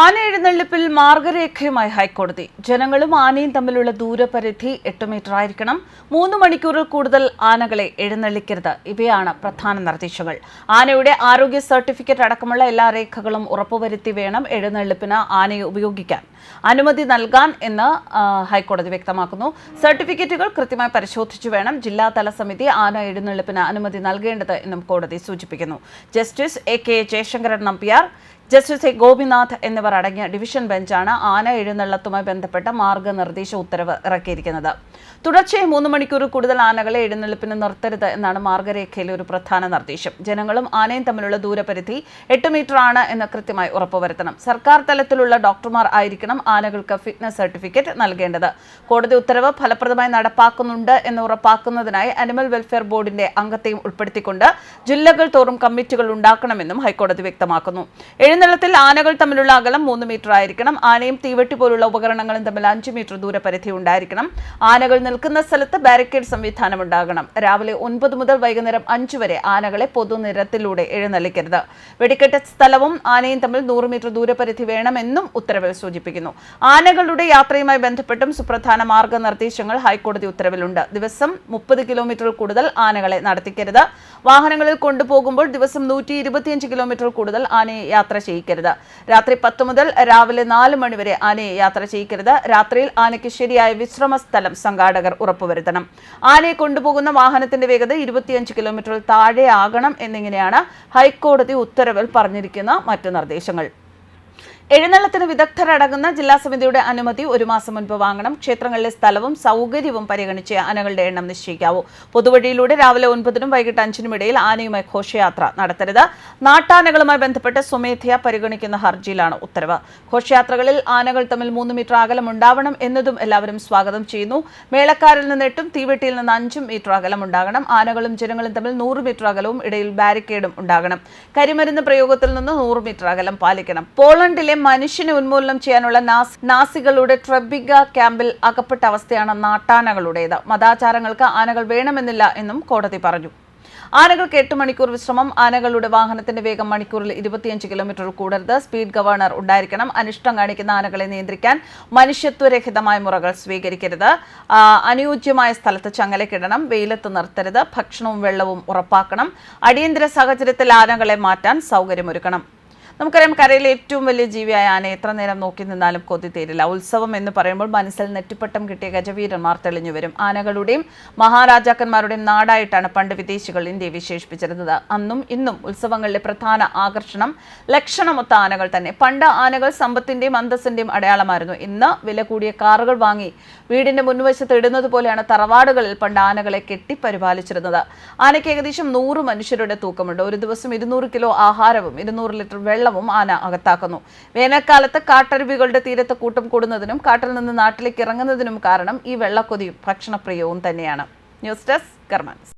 ആന എഴുന്നള്ളിപ്പിൽ മാർഗരേഖയുമായി ഹൈക്കോടതി. ജനങ്ങളും ആനയും തമ്മിലുള്ള ദൂരപരിധി എട്ട് മീറ്റർ ആയിരിക്കണം. മൂന്ന് മണിക്കൂറിൽ കൂടുതൽ ആനകളെ എഴുന്നള്ളിക്കരുത്. ഇവയാണ് പ്രധാന നിർദ്ദേശങ്ങൾ. ആനയുടെ ആരോഗ്യ സർട്ടിഫിക്കറ്റ് അടക്കമുള്ള എല്ലാ രേഖകളും ഉറപ്പുവരുത്തി വേണം എഴുന്നള്ളിപ്പിന് ആനയെ ഉപയോഗിക്കാൻ. അനുമതി നൽകാൻ എന്ന് ഹൈക്കോടതി വ്യക്തമാക്കുന്നു. സർട്ടിഫിക്കറ്റുകൾ കൃത്യമായി പരിശോധിച്ചു വേണം. ജില്ലാതല സമിതി ആന എഴുന്നള്ളിപ്പിന് അനുമതി നൽകേണ്ടത് എന്നും കോടതി സൂചിപ്പിക്കുന്നു. Justice A K Jayasankaran Nambiar justice A Gopinath എന്നിവർ അടങ്ങിയ ഡിവിഷൻ ബെഞ്ചാണ് ആന എഴുന്നള്ളത്തുമായി ബന്ധപ്പെട്ട മാർഗനിർദ്ദേശ ഉത്തരവ് ഇറക്കിയിരിക്കുന്നത്. തുടർച്ചയായി മൂന്ന് മണിക്കൂർ കൂടുതൽ ആനകളെ എഴുന്നള്ളിപ്പിന് നിർത്തരുത് എന്നാണ് മാർഗരേഖയിലെ ഒരു പ്രധാന നിർദ്ദേശം. ജനങ്ങളും ആനയും തമ്മിലുള്ള ദൂരപരിധി എട്ട് മീറ്റർ ആണ് എന്ന് കൃത്യമായി ഉറപ്പുവരുത്തണം. സർക്കാർ തലത്തിലുള്ള ഡോക്ടർമാർ ആയിരിക്കണം ആനകൾക്ക് ഫിറ്റ്നസ് സർട്ടിഫിക്കറ്റ് നൽകേണ്ടത്. കോടതി ഉത്തരവ് ഫലപ്രദമായി നടപ്പാക്കുന്നുണ്ട് എന്ന് ഉറപ്പാക്കുന്നതിനായി അനിമൽ വെൽഫെയർ ബോർഡിന്റെ അംഗത്തെയും ഉൾപ്പെടുത്തിക്കൊണ്ട് ജില്ലകൾ തോറും കമ്മിറ്റികൾ ഉണ്ടാക്കണമെന്നും ഹൈക്കോടതി വ്യക്തമാക്കുന്നു. എഴുന്നള്ളത്തിൽ ആനകൾ തമ്മിലുള്ള അകലം മൂന്ന് മീറ്റർ ആയിരിക്കണം. ആനയും തീവെട്ടി പോലുള്ള ഉപകരണങ്ങളും തമ്മിൽ അഞ്ച് മീറ്റർ ദൂരപരിധി ഉണ്ടായിരിക്കണം. ആനകൾ നിൽക്കുന്ന സ്ഥലത്ത് ബാരിക്കേഡ് സംവിധാനം ഉണ്ടാകണം. രാവിലെ ഒൻപത് മുതൽ വൈകുന്നേരം അഞ്ച് വരെ ആനകളെ പൊതുനിരത്തിലൂടെ എഴുന്നള്ളിക്കരുത്. വെടിക്കെട്ട സ്ഥലവും ആനയും തമ്മിൽ നൂറ് മീറ്റർ ദൂരപരിധി വേണമെന്നും ഉത്തരവിൽ സൂചിപ്പിക്കുന്നു. ആനകളുടെ യാത്രയുമായി ബന്ധപ്പെട്ടും സുപ്രധാന മാർഗനിർദ്ദേശങ്ങൾ ഹൈക്കോടതി ഉത്തരവിലുണ്ട്. ദിവസം മുപ്പത് കിലോമീറ്ററിൽ കൂടുതൽ ആനകളെ നടത്തിക്കരുത്. വാഹനങ്ങളിൽ കൊണ്ടുപോകുമ്പോൾ ദിവസം നൂറ്റി കിലോമീറ്റർ കൂടുതൽ ആനയെ യാത്ര ചെയ്യിക്കരുത്. രാത്രി പത്ത് മുതൽ രാവിലെ നാല് മണിവരെ ആനയെ യാത്ര ചെയ്യിക്കരുത്. രാത്രിയിൽ ആനയ്ക്ക് ശരിയായ വിശ്രമ സ്ഥലം സംഘാടകർ ഉറപ്പുവരുത്തണം. ആനയെ കൊണ്ടുപോകുന്ന വാഹനത്തിന്റെ വേഗത ഇരുപത്തിയഞ്ച് കിലോമീറ്ററിൽ താഴെ ആകണം എന്നിങ്ങനെയാണ് ഹൈക്കോടതി ഉത്തരവിൽ പറഞ്ഞിരിക്കുന്ന മറ്റ് നിർദ്ദേശങ്ങൾ. എഴുന്നള്ളത്തിന് വിദഗ്ധരടങ്ങുന്ന ജില്ലാ സമിതിയുടെ അനുമതി ഒരു മാസം മുൻപ് വാങ്ങണം. ക്ഷേത്രങ്ങളിലെ സ്ഥലവും സൗകര്യവും പരിഗണിച്ച് ആനകളുടെ എണ്ണം നിശ്ചയിക്കാവൂ. പൊതുവഴിയിലൂടെ രാവിലെ ഒൻപതിനും വൈകിട്ട് അഞ്ചിനും ഇടയിൽ ആനയുമായി ഘോഷയാത്ര നടത്തരുത്. നാട്ടാനകളുമായി ബന്ധപ്പെട്ട് സ്വമേധയാ പരിഗണിക്കുന്ന ഹർജിയിലാണ് ഉത്തരവ്. ഘോഷയാത്രകളിൽ ആനകൾ തമ്മിൽ മൂന്ന് മീറ്റർ അകലം ഉണ്ടാവണം എന്നതും എല്ലാവരും സ്വാഗതം ചെയ്യുന്നു. മേളക്കാരിൽ നിന്ന് എട്ടും തീവെട്ടിയിൽ നിന്ന് അഞ്ചും മീറ്റർ അകലം ഉണ്ടാകണം. ആനകളും ജനങ്ങളും തമ്മിൽ നൂറ് മീറ്റർ അകലവും ഇടയിൽ ബാരിക്കേഡും ഉണ്ടാകണം. കരിമരുന്ന് പ്രയോഗത്തിൽ നിന്ന് നൂറ് മീറ്റർ അകലം പാലിക്കണം. പോളണ്ടിലെ മനുഷ്യനെ ഉന്മൂലനം ചെയ്യാനുള്ള നാസ് നാസികളുടെ ട്രബിഗ ക്യാമ്പിൽ അകപ്പെട്ട അവസ്ഥയാണ് നാട്ടാനകളുടേത്. മതാചാരങ്ങൾക്ക് ആനകൾ വേണമെന്നില്ല എന്നും കോടതി പറഞ്ഞു. ആനകൾക്ക് എട്ട് മണിക്കൂർ വിശ്രമം ആനകളുടെ വാഹനത്തിന്റെ വേഗം മണിക്കൂറിൽ ഇരുപത്തിയഞ്ച് കിലോമീറ്റർ കൂടരുത്. സ്പീഡ് ഗവർണർ ഉണ്ടായിരിക്കണം. അനിഷ്ടം കാണിക്കുന്ന ആനകളെ നിയന്ത്രിക്കാൻ മനുഷ്യത്വരഹിതമായ മുറകൾ സ്വീകരിക്കരുത്. അനുയോജ്യമായ സ്ഥലത്ത് ചങ്ങലക്കിടണം. വെയിലത്ത് നിർത്തരുത്. ഭക്ഷണവും വെള്ളവും ഉറപ്പാക്കണം. അടിയന്തര സാഹചര്യത്തിൽ ആനകളെ മാറ്റാൻ സൗകര്യമൊരുക്കണം. നമുക്കറിയാം കരയിലെ ഏറ്റവും വലിയ ജീവിയായ ആന എത്ര നേരം നോക്കി നിന്നാലും കൊതി തീരില്ല. ഉത്സവം എന്ന് പറയുമ്പോൾ മനസ്സിൽ നെറ്റിപ്പട്ടം കിട്ടിയ ഗജവീരന്മാർ തെളിഞ്ഞു വരും. ആനകളുടെയും മഹാരാജാക്കന്മാരുടെയും നാടായിട്ടാണ് പണ്ട് വിദേശികൾ ഇന്ത്യയെ വിശേഷിപ്പിച്ചിരുന്നത്. അന്നും ഇന്നും ഉത്സവങ്ങളിലെ പ്രധാന ആകർഷണം ലക്ഷണമൊത്ത ആനകൾ തന്നെ. പണ്ട് ആനകൾ സമ്പത്തിന്റെയും അന്തസ്സിന്റെയും അടയാളമായിരുന്നു. ഇന്ന് വില കൂടിയ കാറുകൾ വാങ്ങി വീടിന്റെ മുൻവശത്ത് ഇടുന്നത് പോലെയാണ് തറവാടുകളിൽ പണ്ട് ആനകളെ കെട്ടി പരിപാലിച്ചിരുന്നത് ആനയ്ക്ക് ഏകദേശം നൂറ് മനുഷ്യരുടെ തൂക്കമുണ്ട്. ഒരു ദിവസം ഇരുന്നൂറ് കിലോ ആഹാരവും ഇരുന്നൂറ് ലിറ്റർ വെള്ളവും ആന അകത്താക്കുന്നു. വേനൽക്കാലത്ത് കാട്ടരുവികളുടെ തീരത്ത് കൂട്ടം കൂടുന്നതിനും കാട്ടിൽ നിന്ന് നാട്ടിലേക്ക് ഇറങ്ങുന്നതിനും കാരണം ഈ വെള്ളക്കൊതിയും ഭക്ഷണപ്രിയവും തന്നെയാണ്. News desk കർമാൻസ്.